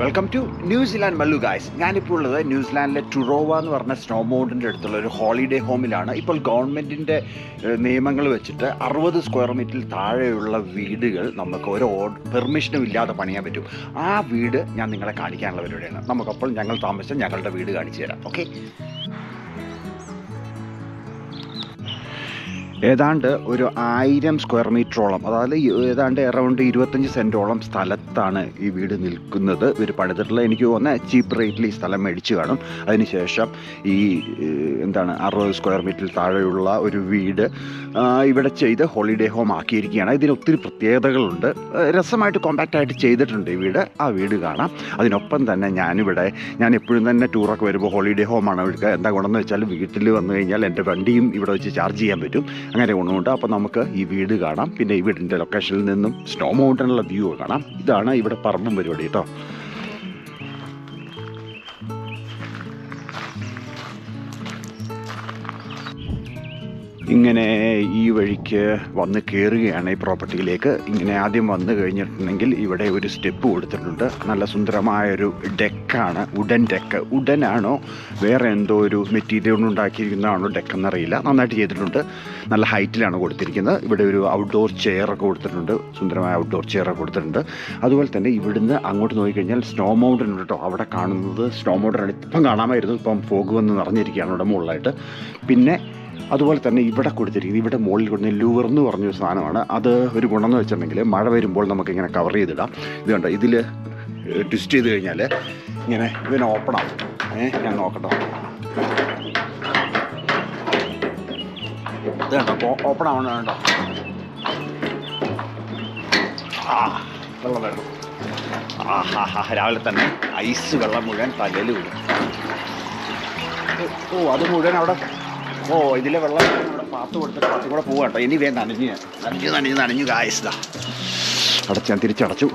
Welcome to New Zealand Mallu guys ഞാനിപ്പോൾ ഉള്ളത് ന്യൂസിലാൻഡിലെ ടുറോവ എന്ന് പറഞ്ഞ സ്നോ മൗണ്ടിന്റെ അടുത്തുള്ള ഒരു ഹോളിഡേ ഹോമിലാണ് ഇപ്പോൾ ഗവൺമെന്റിന്റെ നിയമങ്ങൾ വെച്ചിട്ട് അറുപത് സ്ക്വയർ മീറ്ററിൽ താഴെയുള്ള വീടുകൾ നമുക്ക് ഒരു പെർമിഷനും ഇല്ലാതെ പണിയാൻ പറ്റും. ആ വീട് ഞാൻ നിങ്ങളെ കാണിക്കാനുള്ള പരിപാടിയാണ്. നമുക്കപ്പോൾ ഞങ്ങൾ താമസിച്ച ഞങ്ങളുടെ വീട് കാണിച്ചു തരാം. ഓക്കെ ഏതാണ്ട് ഒരു ആയിരം സ്ക്വയർ മീറ്ററോളം അതായത് ഏതാണ്ട് അറൗണ്ട് ഇരുപത്തഞ്ച് സെന്റോളം സ്ഥലത്താണ് ഈ വീട് നിൽക്കുന്നത്. ഇവർ പണിതിട്ടുള്ള എനിക്ക് തോന്നുന്ന ചീപ്പ് റേറ്റിൽ ഈ സ്ഥലം മേടിച്ച് കാണും. അതിനുശേഷം ഈ എന്താണ് അറുപത് സ്ക്വയർ മീറ്ററിൽ താഴെയുള്ള ഒരു വീട് ഇവിടെ ചെയ്ത് ഹോളിഡേ ഹോം ആക്കിയിരിക്കുകയാണ്. ഇതിന് ഒത്തിരി പ്രത്യേകതകളുണ്ട്. രസമായിട്ട് കോമ്പാക്റ്റ് ആയിട്ട് ചെയ്തിട്ടുണ്ട് ഈ വീട്. ആ വീട് കാണാം. അതിനൊപ്പം തന്നെ ഞാനിവിടെ ഞാൻ എപ്പോഴും തന്നെ ടൂറൊക്കെ വരുമ്പോൾ ഹോളിഡേ ഹോമാണ് എടുക്കുക. എന്താ ഗുണമെന്ന് വെച്ചാൽ വീട്ടിൽ വന്നു കഴിഞ്ഞാൽ എന്റെ വണ്ടിയും ഇവിടെ വെച്ച് ചാർജ് ചെയ്യാൻ പറ്റും. അങ്ങനെ ഗുണമുണ്ട് അപ്പോൾ നമുക്ക് ഈ വീട് കാണാം. പിന്നെ ഈ വീടിന്റെ ലൊക്കേഷനിൽ നിന്നും സ്നോ മൗണ്ടനുള്ള വ്യൂ കാണാം. ഇതാണ് ഇവിടെ പറമ്പും പരിപാടി കേട്ടോ ഇങ്ങനെ ഈ വഴിക്ക് വന്ന് കയറുകയാണ് ഈ പ്രോപ്പർട്ടിയിലേക്ക് ഇങ്ങനെ ആദ്യം വന്നു കഴിഞ്ഞിട്ടുണ്ടെങ്കിൽ ഇവിടെ ഒരു സ്റ്റെപ്പ് കൊടുത്തിട്ടുണ്ട്. നല്ല സുന്ദരമായൊരു ഡെക്കാണ്. Wooden deck. ഉടനാണോ? വേറെ എന്തോ ഒരു മെറ്റീരിയൽ കൊണ്ട് ഉണ്ടാക്കിയിരിക്കുന്നതാണോ ഡെക്ക് എന്നറിയില്ല നന്നായിട്ട് ചെയ്തിട്ടുണ്ട്. നല്ല ഹൈറ്റിലാണ് കൊടുത്തിരിക്കുന്നത്. ഇവിടെ ഒരു ഔട്ട്ഡോർ ചെയറൊക്കെ കൊടുത്തിട്ടുണ്ട്. സുന്ദരമായ ഔട്ട്ഡോർ ചെയറൊക്കെ കൊടുത്തിട്ടുണ്ട്. അതുപോലെ തന്നെ ഇവിടുന്ന് അങ്ങോട്ട് നോക്കിക്കഴിഞ്ഞാൽ സ്നോ മൗണ്ടൻ ഉണ്ട് കേട്ടോ. അവിടെ കാണുന്നത് സ്നോ മൗണ്ടൻ ആണ്. ഇപ്പം കാണാമായിരുന്നു. ഇപ്പം ഫോഗ് വന്ന് നിറഞ്ഞിരിക്കുകയാണ് ഇവിടെ മുകളിലായിട്ട്. പിന്നെ അതുപോലെ തന്നെ ഇവിടെ കൊടുത്തിരിക്കുന്നത് ഇവിടെ മുകളിൽ കൊടുക്കുന്ന ലൂവർ എന്ന് പറഞ്ഞൊരു സാധനമാണ്. അത് ഒരു ഗുണമെന്ന് വെച്ചിട്ടുണ്ടെങ്കിൽ മഴ വരുമ്പോൾ നമുക്കിങ്ങനെ കവർ ചെയ്തിടാം. ഇത് കണ്ടോ? ഇതിൽ ട്വിസ്റ്റ് ചെയ്ത് കഴിഞ്ഞാൽ ഇങ്ങനെ ഇവന് ഓപ്പൺ ആവും. ഏഹ് ഞാൻ നോക്കട്ടോ. ഇത് കണ്ടോ? ഓപ്പൺ ആവണം കേട്ടോ ആ വെള്ളം വേണം ആ ഹാ ഹാ രാവിലെ തന്നെ ഐസ് വെള്ളം മുഴുവൻ തലയിൽ വിടും ഓ അത് മുഴുവൻ അവിടെ ഓ ഇതിലെ വെള്ളം അവിടെ പാത്ത് കൊടുത്തിട്ട് പാത്തി കൂടെ പോവാട്ടോ ഇനി വേണ്ട നനഞ്ഞ് ഞാൻ. നനഞ്ഞു നനഞ്ഞു നനഞ്ഞു കായസ്താ അടച്ച് ഞാൻ തിരിച്ചടച്ചു.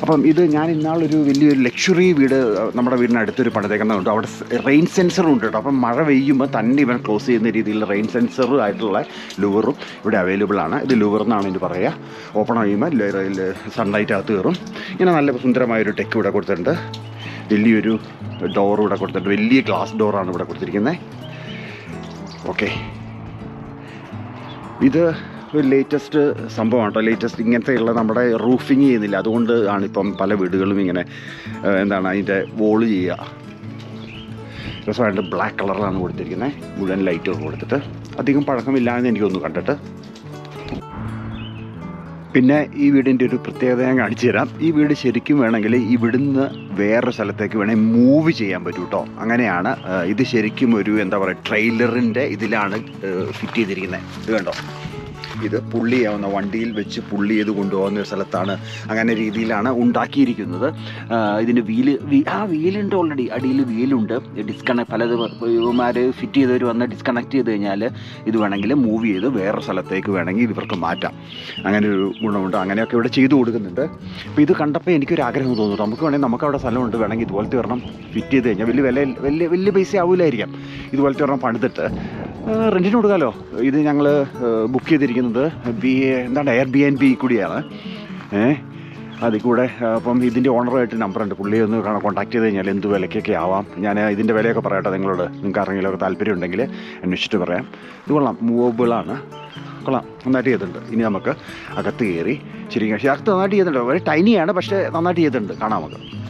അപ്പം ഇത് ഞാൻ ഇന്നാളൊരു വലിയൊരു ലക്ഷറി വീട് നമ്മുടെ വീടിന് അടുത്തൊരു പണിതേക്കുന്നതുണ്ട് അവിടെ റെയിൻ സെൻസർ ഉണ്ട് കേട്ടോ. അപ്പം മഴ പെയ്യുമ്പോൾ തന്നെ ഇവൻ ക്ലോസ് ചെയ്യുന്ന രീതിയിൽ റെയിൻ സെൻസർ ആയിട്ടുള്ള ലൂവറും ഇവിടെ അവൈലബിൾ ആണ്. ഇത് ലൂവർ എന്നാണ് ഇതിന് പറയുക ഓപ്പൺ ചെയ്യുമ്പോൾ സൺലൈറ്റ് അകത്ത് കയറും. ഇങ്ങനെ നല്ല സുന്ദരമായൊരു ടെക്ക് ഇവിടെ കൊടുത്തിട്ടുണ്ട്. വലിയൊരു ഡോർ ഇവിടെ കൊടുത്തിട്ടുണ്ട്. വലിയ ഗ്ലാസ് ഡോറാണ് ഇവിടെ കൊടുത്തിരിക്കുന്നത് ഓക്കെ ഇത് ഒരു ലേറ്റസ്റ്റ് സംഭവമാണ് കേട്ടോ. ലേറ്റസ്റ്റ് ഇങ്ങനത്തെയുള്ള നമ്മുടെ റൂഫിങ് ചെയ്യുന്നില്ല. അതുകൊണ്ട് ആണ് ഇപ്പം പല വീടുകളും ഇങ്ങനെ എന്താണ് അതിന്റെ വോൾ ചെയ്യുക. രസമായിട്ട് ബ്ലാക്ക് കളറിലാണ് കൊടുത്തിരിക്കുന്നത് മുഴുവൻ ലൈറ്റുകൾ കൊടുത്തിട്ട്. അധികം പഴക്കമില്ല എന്ന് എനിക്കൊന്ന് കണ്ടിട്ട്. പിന്നെ ഈ വീടിന്റെ ഒരു പ്രത്യേകത ഞാൻ കാണിച്ചു തരാം. ഈ വീട് ശരിക്കും വേണമെങ്കിൽ ഇവിടുന്ന് വേറൊരു സ്ഥലത്തേക്ക് വേണമെങ്കിൽ മൂവ് ചെയ്യാൻ പറ്റും കേട്ടോ അങ്ങനെയാണ് ഇത് ശരിക്കും ഒരു എന്താ പറയുക ട്രെയിലറിന്റെ ഇതിലാണ് ഫിറ്റ് ചെയ്തിരിക്കുന്നത് ഇത് കണ്ടോ? ഇത് പുള്ളി ആവുന്ന വണ്ടിയിൽ വെച്ച് പുള്ളി ചെയ്ത് കൊണ്ടുപോകുന്ന ഒരു സ്ഥലത്താണ് അങ്ങനെ രീതിയിലാണ് ഉണ്ടാക്കിയിരിക്കുന്നത്. ഇതിന്റെ വീൽ ആ വീലുണ്ട് ഓൾറെഡി അടിയിൽ വീലുണ്ട്. ഡിസ്കണക്ട് പല ഇവന്മാർ ഫിറ്റ് ചെയ്തവർ വന്ന് ഡിസ്കണക്ട് ചെയ്ത് കഴിഞ്ഞാൽ ഇത് വേണമെങ്കിൽ മൂവ് ചെയ്ത് വേറെ സ്ഥലത്തേക്ക് വേണമെങ്കിൽ ഇവർക്ക് മാറ്റാം. അങ്ങനെ ഒരു ഗുണമുണ്ട്. അങ്ങനെയൊക്കെ ഇവിടെ ചെയ്തു കൊടുക്കുന്നുണ്ട്. അപ്പോൾ ഇത് കണ്ടപ്പോൾ എനിക്കൊരു ആഗ്രഹം തോന്നുന്നു. നമുക്ക് വേണമെങ്കിൽ നമുക്ക് അവിടെ സ്ഥലമുണ്ട്. വേണമെങ്കിൽ ഇതുപോലത്തെ ഒരെണ്ണം ഫിറ്റ് ചെയ്ത് കഴിഞ്ഞാൽ വലിയ വില വലിയ വലിയ പൈസ ആവില്ലായിരിക്കാം ഇതുപോലത്തെ ഒരെണ്ണം പണിതിട്ട്. റെന്റിന് കൊടുക്കാമല്ലോ ഇത് ഞങ്ങൾ ബുക്ക് ചെയ്തിരിക്കുന്നത് ബി എന്താണ് എയർ ബി എൻ ബി കൂടിയാണ്. ഏ അതിൽ കൂടെ അപ്പം ഇതിന്റെ ഓണറുമായിട്ട് നമ്പറുണ്ട് പുള്ളി ഒന്ന് കോൺടാക്ട് ചെയ്ത് കഴിഞ്ഞാൽ എന്ത് വിലയ്ക്കൊക്കെ ആവാം. ഞാൻ ഇതിന്റെ വിലയൊക്കെ പറയട്ടെ നിങ്ങളോട്. നിങ്ങൾക്ക് ആരെങ്കിലുമൊക്കെ താല്പര്യം ഉണ്ടെങ്കിൽ അന്വേഷിച്ചിട്ട് പറയാം. ഇത് കൊള്ളാം മൂവബിളാണ് കൊള്ളാം നന്നായിട്ട് ചെയ്തിട്ടുണ്ട്. ഇനി നമുക്ക് അകത്ത് കയറി ശരിക്കും പക്ഷേ അകത്ത് നന്നായിട്ട് ചെയ്തിട്ടുണ്ട്. വളരെ ടൈനിയാണ് പക്ഷേ നന്നായിട്ട് ചെയ്തിട്ടുണ്ട്. കാണാം നമുക്ക്.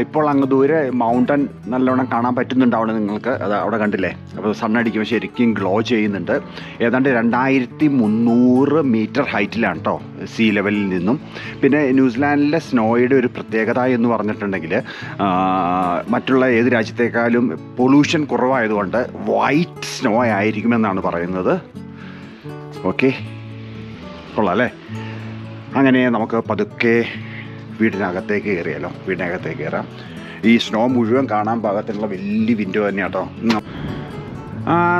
ഇപ്പോൾ അങ്ങ് ദൂരെ മൗണ്ടൻ നല്ലവണ്ണം കാണാൻ പറ്റുന്നുണ്ട് അവിടെ നിങ്ങൾക്ക്. അത് അവിടെ കണ്ടില്ലേ? അപ്പോൾ സണ്ണടിക്കുമ്പോൾ ശരിക്കും ഗ്ലോ ചെയ്യുന്നുണ്ട്. ഏതാണ്ട് രണ്ടായിരത്തി മുന്നൂറ് മീറ്റർ ഹൈറ്റിലാണ് കേട്ടോ സീ ലെവലിൽ നിന്നും. പിന്നെ ന്യൂസിലാൻഡിലെ സ്നോയുടെ ഒരു പ്രത്യേകത എന്ന് പറഞ്ഞിട്ടുണ്ടെങ്കിൽ മറ്റുള്ള ഏത് രാജ്യത്തേക്കാളും പൊല്യൂഷൻ കുറവായതുകൊണ്ട് വൈറ്റ് സ്നോ ആയിരിക്കുമെന്നാണ് പറയുന്നത്. ഓക്കെ കൊള്ളാം അല്ലേ? അങ്ങനെ നമുക്ക് പതുക്കെ വീടിനകത്തേക്ക് കയറിയാലോ? വീടിനകത്തേക്ക് കയറാം. ഈ സ്നോ മുഴുവൻ കാണാൻ പാകത്തിനുള്ള വലിയ വിൻഡോ തന്നെയാണ് കേട്ടോ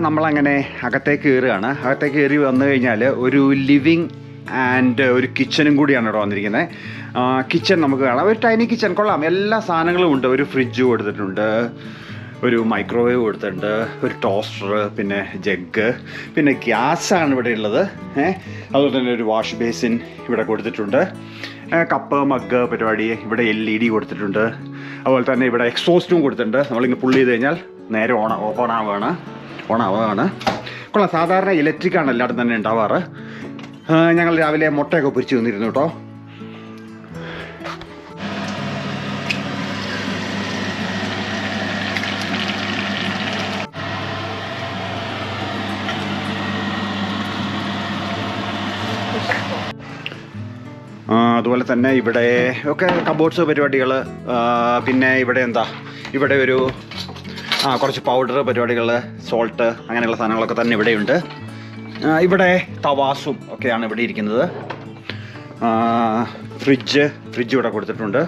നമ്മളങ്ങനെ അകത്തേക്ക് കയറുകയാണ്. അകത്തേക്ക് കയറി വന്നു കഴിഞ്ഞാൽ ഒരു ലിവിങ് ആൻഡ് ഒരു കിച്ചനും കൂടിയാണ് ഇവിടെ വന്നിരിക്കുന്നത് കിച്ചൺ നമുക്ക് കാണാം. ഒരു ടൈനി കിച്ചൺ കൊള്ളാം. എല്ലാ സാധനങ്ങളും ഉണ്ട്. ഒരു ഫ്രിഡ്ജ് കൊടുത്തിട്ടുണ്ട്. ഒരു മൈക്രോവേവ് കൊടുത്തിട്ടുണ്ട്. ഒരു ടോസ്റ്റർ പിന്നെ ജഗ് പിന്നെ ഗ്യാസാണ് ഇവിടെ ഉള്ളത്. ഏഹ് അതുപോലെ തന്നെ ഒരു വാഷ് ബേസിൻ ഇവിടെ കൊടുത്തിട്ടുണ്ട്. കപ്പ് മഗ് പരിപാടി ഇവിടെ എൽ ഇ ഡി കൊടുത്തിട്ടുണ്ട്. അതുപോലെ തന്നെ ഇവിടെ എക്സോസ്റ്റും കൊടുത്തിട്ടുണ്ട്. നമ്മളിങ്ങനെ പുള്ളി ചെയ്ത് കഴിഞ്ഞാൽ നേരെ ഓണ ഓപ്പൺ ആവുകയാണ് ഓൺ ആവുകയാണ് കൊള്ളാം. സാധാരണ ഇലക്ട്രിക്കാണ് എല്ലായിടത്തും തന്നെ ഉണ്ടാവാറ്. ഞങ്ങൾ രാവിലെ മുട്ടയൊക്കെ പൊരിച്ച് തന്നിരുന്നു കേട്ടോ. അതുപോലെ തന്നെ ഇവിടെ ഒക്കെ കബോർഡ്സ് പരിപാടികൾ പിന്നെ ഇവിടെ എന്താ ഇവിടെ ഒരു ആ കുറച്ച് പൗഡർ പരിപാടികൾ സോൾട്ട് അങ്ങനെയുള്ള സാധനങ്ങളൊക്കെ തന്നെ ഇവിടെയുണ്ട്. ഇവിടെ തവാസും ഒക്കെയാണ് ഇവിടെ ഇരിക്കുന്നത്. ഫ്രിഡ്ജ് ഫ്രിഡ്ജ് ഇവിടെ കൊടുത്തിട്ടുണ്ട്.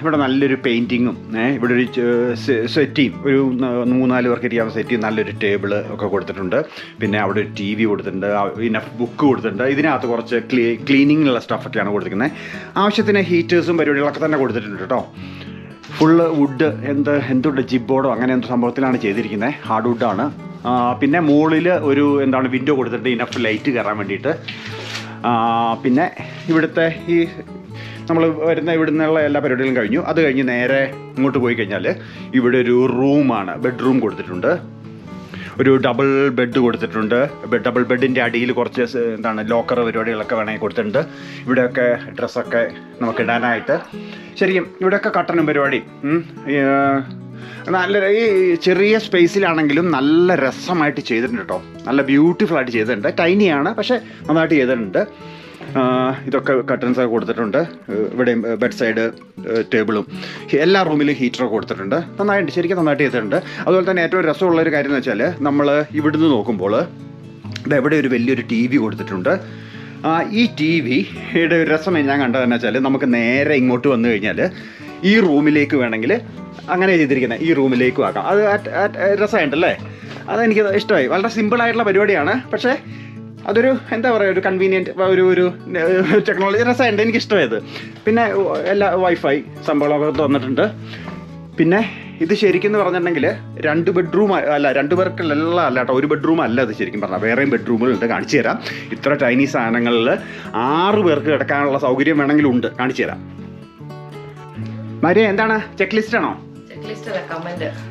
ഇവിടെ നല്ലൊരു പെയിന്റിങ്ങും ഇവിടെ ഒരു സെറ്റിയും ഒരു മൂന്നാൽ പേർക്ക് ഇരിക്കാവുന്ന സെറ്റിയും നല്ലൊരു ടേബിൾ ഒക്കെ കൊടുത്തിട്ടുണ്ട്. പിന്നെ അവിടെ ഒരു ടി വി കൊടുത്തിട്ടുണ്ട് പിന്നെ ബുക്ക് കൊടുത്തിട്ടുണ്ട്. ഇതിനകത്ത് കുറച്ച് ക്ലീ ക്ലീനിങ്ങിനുള്ള സ്റ്റഫൊക്കെയാണ് കൊടുത്തിരിക്കുന്നത്. ആവശ്യത്തിന് ഹീറ്റേഴ്സും പരിപാടികളൊക്കെ തന്നെ കൊടുത്തിട്ടുണ്ട് കേട്ടോ. ഫുള്ള് വുഡ് എന്ത് എന്തുണ്ട് ജിബോർഡോ അങ്ങനെ എന്തോ സംഭവത്തിലാണ് ചെയ്തിരിക്കുന്നത്. ഹാർഡ് വുഡാണ് പിന്നെ മുകളിൽ ഒരു എന്താണ് വിൻഡോ കൊടുത്തിട്ടുണ്ട്. ഇനഫ് ലൈറ്റ് കയറാൻ വേണ്ടിയിട്ട്. പിന്നെ ഇവിടുത്തെ ഈ നമ്മൾ വരുന്ന ഇവിടെ നിന്നുള്ള എല്ലാ പരിപാടികളും കഴിഞ്ഞു. അത് കഴിഞ്ഞ് നേരെ ഇങ്ങോട്ട് പോയി കഴിഞ്ഞാൽ ഇവിടെ ഒരു റൂമാണ് ബെഡ്റൂം കൊടുത്തിട്ടുണ്ട്. ഒരു ഡബിൾ ബെഡ് കൊടുത്തിട്ടുണ്ട്. ഡബിൾ ബെഡിന്റെ അടിയിൽ കുറച്ച് എന്താണ് ലോക്കർ പരിപാടികളൊക്കെ വേണമെങ്കിൽ കൊടുത്തിട്ടുണ്ട്. ഇവിടെയൊക്കെ ഡ്രസ്സൊക്കെ നമുക്ക് ഇടാനായിട്ട്. ശരിക്കും ഇവിടെയൊക്കെ കട്ടനും പരിപാടി. നല്ല ഈ ചെറിയ സ്പേസിലാണെങ്കിലും നല്ല രസമായിട്ട് ചെയ്തിട്ടുണ്ട് കേട്ടോ. നല്ല ബ്യൂട്ടിഫുൾ ആയിട്ട് ചെയ്തിട്ടുണ്ട് ടൈനിയാണ് പക്ഷേ നന്നായിട്ട് ചെയ്തിട്ടുണ്ട്. ഇതൊക്കെ കട്ടൻസ് ഒക്കെ കൊടുത്തിട്ടുണ്ട്. ഇവിടെ ബെഡ് സൈഡ് ടേബിളും. എല്ലാ റൂമിലും ഹീറ്ററൊക്കെ കൊടുത്തിട്ടുണ്ട്. നന്നായിട്ട് ശരിക്കും നന്നായിട്ട് ചെയ്തിട്ടുണ്ട്. അതുപോലെ തന്നെ ഏറ്റവും രസമുള്ള ഒരു കാര്യം എന്ന് വെച്ചാൽ നമ്മൾ ഇവിടുന്ന് നോക്കുമ്പോൾ ഇവിടെ ഒരു വലിയൊരു ടി വി കൊടുത്തിട്ടുണ്ട്. ഈ ടി വിയുടെ ഒരു രസം ഞാൻ കണ്ടതെന്ന് വെച്ചാൽ നമുക്ക് നേരെ ഇങ്ങോട്ട് വന്നു കഴിഞ്ഞാൽ ഈ റൂമിലേക്ക് വേണമെങ്കിൽ അങ്ങനെ ചെയ്തിരിക്കുന്നത് ഈ റൂമിലേക്കും ആക്കാം. അത് രസമായിട്ടല്ലേ? അതെനിക്ക് ഇഷ്ടമായി. വളരെ സിമ്പിളായിട്ടുള്ള പരിപാടിയാണ്. പക്ഷേ അതൊരു എന്താ പറയുക ഒരു കൺവീനിയന്റ് ഒരു ഒരു ടെക്നോളജി രസമായിട്ട് എനിക്ക് ഇഷ്ടമായത് പിന്നെ എല്ലാ വൈഫൈ സംഭവങ്ങളൊക്കെ തന്നിട്ടുണ്ട്. പിന്നെ ഇത് ശരിക്കും എന്ന് പറഞ്ഞിട്ടുണ്ടെങ്കിൽ രണ്ട് ബെഡ്റൂം അല്ല രണ്ട് പേർക്കുള്ള അല്ല കേട്ടോ ഒരു ബെഡ്റൂം അല്ല അത് ശരിക്കും പറഞ്ഞാൽ വേറെയും ബെഡ്റൂമുകളുണ്ട് കാണിച്ചു തരാം. ഇത്ര ടൈനി സാധനങ്ങളിൽ ആറ് പേർക്ക് കിടക്കാനുള്ള സൗകര്യം വേണമെങ്കിലും ഉണ്ട്. കാണിച്ചു തരാം. മരിയ എന്താണ്? ചെക്ക് ലിസ്റ്റ് ആണോ.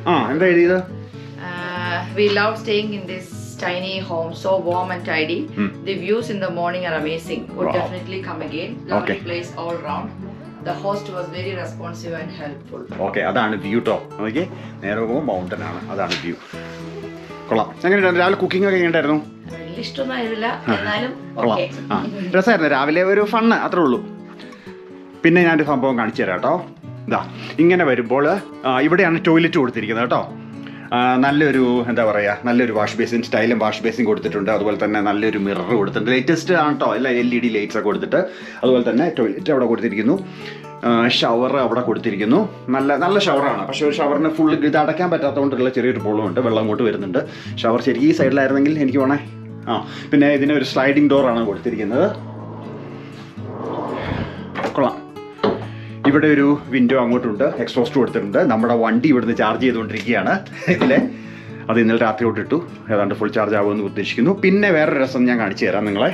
ആ എന്താ എഴുതിയത്? We love staying in this tiny home, so warm and tidy. Hmm. The views in the morning are amazing. Would Wow. definitely come again. Lovely Okay. place all round. The host was very responsive and helpful. Okay അതാണ് view കേട്ടോ നോക്കി നേരെ പോകുമ്പോൾ mountain ആണ് അതാണ് view കൊള്ളാം എങ്ങനെയുണ്ടായിരുന്നു രാവിലെ കുക്കിംഗ് ഒക്കെ എങ്ങനെയുണ്ടായിരുന്നു വലിയ ഇഷ്ടമൊന്നുമായിരുന്നില്ല എന്നാലും കൊള്ളാം ആ രസമായിരുന്നു രാവിലെ ഒരു ഫണ്ണ് അത്രേ ഉള്ളൂ പിന്നെ ഞാനൊരു സംഭവം കാണിച്ചു തരാം കേട്ടോ ഇതാ ഇങ്ങനെ വരുമ്പോൾ ഇവിടെയാണ് ടോയ്ലറ്റ് കൊടുത്തിരിക്കുന്നത് കേട്ടോ നല്ലൊരു എന്താ പറയുക നല്ലൊരു വാഷ് ബേസിൻ സ്റ്റൈലും വാഷ് ബേസിൻ കൊടുത്തിട്ടുണ്ട്. അതുപോലെ തന്നെ നല്ലൊരു മിറർ കൊടുത്തിട്ടുണ്ട്. ലേറ്റസ്റ്റ് ആണ് കേട്ടോ എല്ലാ എൽ ഇ ഡി ലൈറ്റ്സ് ഒക്കെ കൊടുത്തിട്ട്. അതുപോലെ തന്നെ ടോയ്ലറ്റ് അവിടെ കൊടുത്തിരിക്കുന്നു. ഷവർ അവിടെ കൊടുത്തിരിക്കുന്നു. നല്ല നല്ല ഷവറാണ് പക്ഷേ ഒരു ഷവറിന് ഫുൾ ഇത് അടയ്ക്കാൻ പറ്റാത്തതുകൊണ്ടുള്ള ചെറിയൊരു പ്രോബ്ലം ഉണ്ട്. വെള്ളം അങ്ങോട്ട് വരുന്നുണ്ട്. ഷവർ ശരിക്കും ഈ സൈഡിലായിരുന്നെങ്കിൽ എനിക്ക് വേണേ ആ പിന്നെ ഇതിന് ഒരു സ്ലൈഡിംഗ് ഡോറാണ് കൊടുത്തിരിക്കുന്നത്. ഇവിടെ ഒരു വിൻഡോ അങ്ങോട്ടുണ്ട് എക്സ്പോസ്റ്റ് കൊടുത്തിട്ടുണ്ട് നമ്മുടെ വണ്ടി ഇവിടുന്ന് ചാർജ് ചെയ്തുകൊണ്ടിരിക്കുകയാണ്. ഇതിലെ അത് ഇന്നലെ രാത്രി തൊട്ട് ഇട്ടു. ഏതാണ്ട് ഫുൾ ചാർജ് ആവുമെന്ന് ഉദ്ദേശിക്കുന്നു. പിന്നെ വേറൊരു രസം ഞാൻ കാണിച്ചു തരാം നിങ്ങളെ.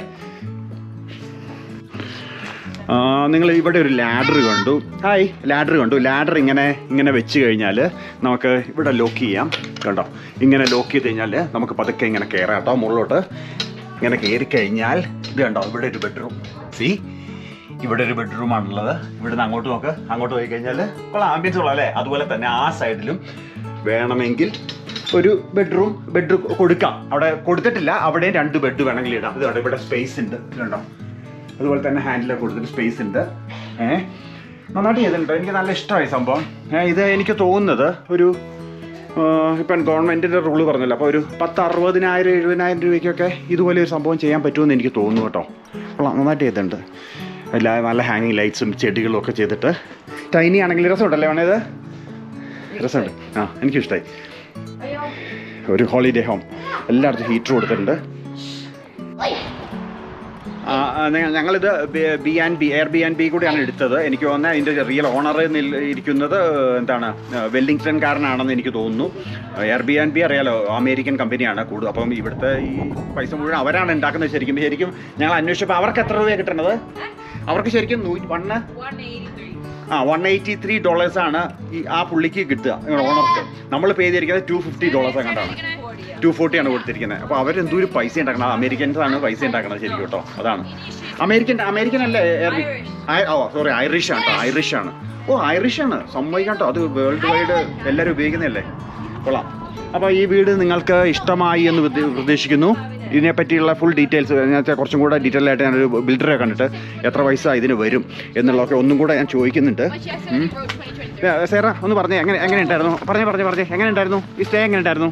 നിങ്ങൾ ഇവിടെ ഒരു ലാഡർ കണ്ടു. ഹായ് ലാഡർ കണ്ടു. ലാഡർ ഇങ്ങനെ ഇങ്ങനെ വെച്ച് കഴിഞ്ഞാൽ നമുക്ക് ഇവിടെ ലോക്ക് ചെയ്യാം. കണ്ടോ? ഇങ്ങനെ ലോക്ക് ചെയ്ത് കഴിഞ്ഞാൽ നമുക്ക് പതുക്കെ ഇങ്ങനെ കയറാം കേട്ടോ മുകളിലോട്ട്. ഇങ്ങനെ കയറി കഴിഞ്ഞാൽ ഇത് കണ്ടോ? ഇവിടെ ഒരു ബെഡ്റൂം സി ഇവിടെ ഒരു ബെഡ്റൂം ആണുള്ളത്. ഇവിടുന്ന് അങ്ങോട്ട് നോക്ക്. അങ്ങോട്ട് പോയി കഴിഞ്ഞാൽ ഇപ്പോൾ ആംബിയൻസ് ഉള്ള അല്ലേ? അതുപോലെ തന്നെ ആ സൈഡിലും വേണമെങ്കിൽ ഒരു ബെഡ്റൂം ബെഡ്റൂം കൊടുക്കാം. അവിടെ കൊടുത്തിട്ടില്ല അവിടെ രണ്ട് ബെഡ് വേണമെങ്കിൽ ഇടാം. ഇത് ഇവിടെ സ്പേസ് ഉണ്ട്. ഇതുണ്ടോ അതുപോലെ തന്നെ ഹാൻഡിലൊക്കെ കൊടുത്തിട്ട് സ്പേസ് ഉണ്ട്. ഏഹ് നന്നായിട്ട് ചെയ്തിട്ടുണ്ട്. എനിക്ക് നല്ല ഇഷ്ടമായി സംഭവം. ഇത് എനിക്ക് തോന്നുന്നത് ഒരു ഇപ്പം ഗവൺമെന്റിന്റെ റൂൾ പറഞ്ഞല്ലോ. അപ്പോൾ ഒരു പത്ത് അറുപതിനായിരം എഴുപതിനായിരം രൂപയ്ക്കൊക്കെ ഇതുപോലെ ഒരു സംഭവം ചെയ്യാൻ പറ്റുമെന്ന് എനിക്ക് തോന്നുന്നു കേട്ടോ. കൊള്ളാം നന്നായിട്ട് ചെയ്തിട്ടുണ്ട്. നല്ല ഹാങ്ങിങ് ലൈറ്റ്സും ചെടികളും ഒക്കെ ചെയ്തിട്ട്. ടൈനി ആണെങ്കിൽ രസമുണ്ടല്ലേ വേണേത് രസമുണ്ട്. ആ എനിക്കിഷ്ടമായി ഒരു ഹോളിഡേ ഹോം എല്ലായിടത്തും ഹീറ്റർ കൊടുത്തിട്ടുണ്ട്. ഞങ്ങളിത് B and B air B and B കൂടിയാണ് എടുത്തത്. എനിക്ക് തോന്നുന്നത് അതിന്റെ റിയൽ ഓണർ ഇരിക്കുന്നത് എന്താണ് വെല്ലിംഗ്ടൺകാരനാണെന്ന് എനിക്ക് തോന്നുന്നു. എയർ ബി ആൻഡ് ബി അറിയാലോ അമേരിക്കൻ കമ്പനിയാണ് കൂടുതൽ. അപ്പം ഇവിടുത്തെ ഈ പൈസ മുഴുവൻ അവരാണ് ഉണ്ടാക്കുന്നത് ശരിക്കും. ശരിക്കും ഞങ്ങൾ അന്വേഷിച്ചപ്പോൾ അവർക്ക് എത്ര രൂപയാണ് കിട്ടുന്നത് അവർക്ക് ശരിക്കും വണ്ണ് ആ വൺ എയ്റ്റി ത്രീ ഡോളേഴ്സ് ആണ് ഈ ആ പുള്ളിക്ക് കിട്ടുക ഓണർക്ക് നമ്മൾ പേ ചെയ്തിരിക്കുന്നത് ടു ഫിഫ്റ്റി ഡോളേഴ്സ് കണ്ടാണ് ടു ഫോർട്ടി ആണ്. കൊടുത്തിരിക്കുന്നത്. അപ്പോൾ അവരെന്തോ ഒരു പൈസ ഉണ്ടാക്കണം? അമേരിക്കൻസ് ആണ് പൈസ ഉണ്ടാക്കുന്നത് ശരിക്കും കേട്ടോ. അതാണ്. അമേരിക്കൻ അമേരിക്കൻ അല്ലേ ഓ സോറി ഐറിഷ് ആണ് കേട്ടോ ഐറിഷ് ആണ്. ഓ ഐറിഷ് ആണ്. സമ്മതിക്കാം കേട്ടോ. അത് വേൾഡ് വൈഡ് എല്ലാവരും ഉപയോഗിക്കുന്നതല്ലേ? കൊള്ളാം. അപ്പോൾ ഈ വീട് നിങ്ങൾക്ക് ഇഷ്ടമായി എന്ന് പ്രതി- പ്രതീക്ഷിക്കുന്നു ഇതിനെപ്പറ്റിയുള്ള ഫുൾ ഡീറ്റെയിൽസ് ഞാൻ കുറച്ചും കൂടെ ഡീറ്റെയിൽ ആയിട്ട് ഞാനൊരു ബിൽഡറെ കണ്ടിട്ട് എത്ര പൈസ ഇതിന് വരും എന്നുള്ളതൊക്കെ ഒന്നും കൂടെ ഞാൻ ചോദിക്കുന്നുണ്ട്. സേറ ഒന്ന് പറഞ്ഞേ എങ്ങനെ എങ്ങനെ ഉണ്ടായിരുന്നു? പറഞ്ഞേ പറഞ്ഞേ പറഞ്ഞേ. എങ്ങനെ ഉണ്ടായിരുന്നു? ഈ സ്റ്റേ എങ്ങനെ ഉണ്ടായിരുന്നു?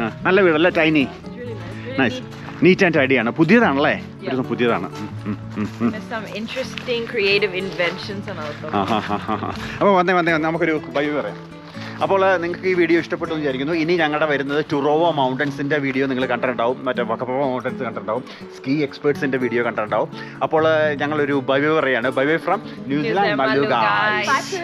ആ നല്ല വീടല്ലേ tiny nice neat and tidy ആണ്. പുതിയതാണല്ലേ? ഒരു പുതിയതാണ്. അപ്പോൾ വന്നേ വന്നേ വന്നേ, നമുക്കൊരു ബൈ പറയാം. അപ്പോൾ നിങ്ങൾക്ക് ഈ വീഡിയോ ഇഷ്ടപ്പെട്ടു എന്ന് വിചാരിക്കുന്നു. ഇനി ഞങ്ങളുടെ വരുന്നത് ടുറോവോ മൗണ്ടൻസിന്റെ വീഡിയോ നിങ്ങൾ കണ്ടിട്ടുണ്ടാവും. മറ്റേ വക്കപ്പ മൗണ്ടൻസ് കണ്ടിട്ടുണ്ടാവും. സ്കീ എക്സ്പേർട്സിന്റെ വീഡിയോ കണ്ടിട്ടുണ്ടാവും. അപ്പോൾ ഞങ്ങളൊരു ബൈവേ ബൈ പറയാണ്. ബൈവേ ബൈ ഫ്രം ന്യൂസിലാൻഡ് മലുഗ മല്ലു ഗായ്സ്.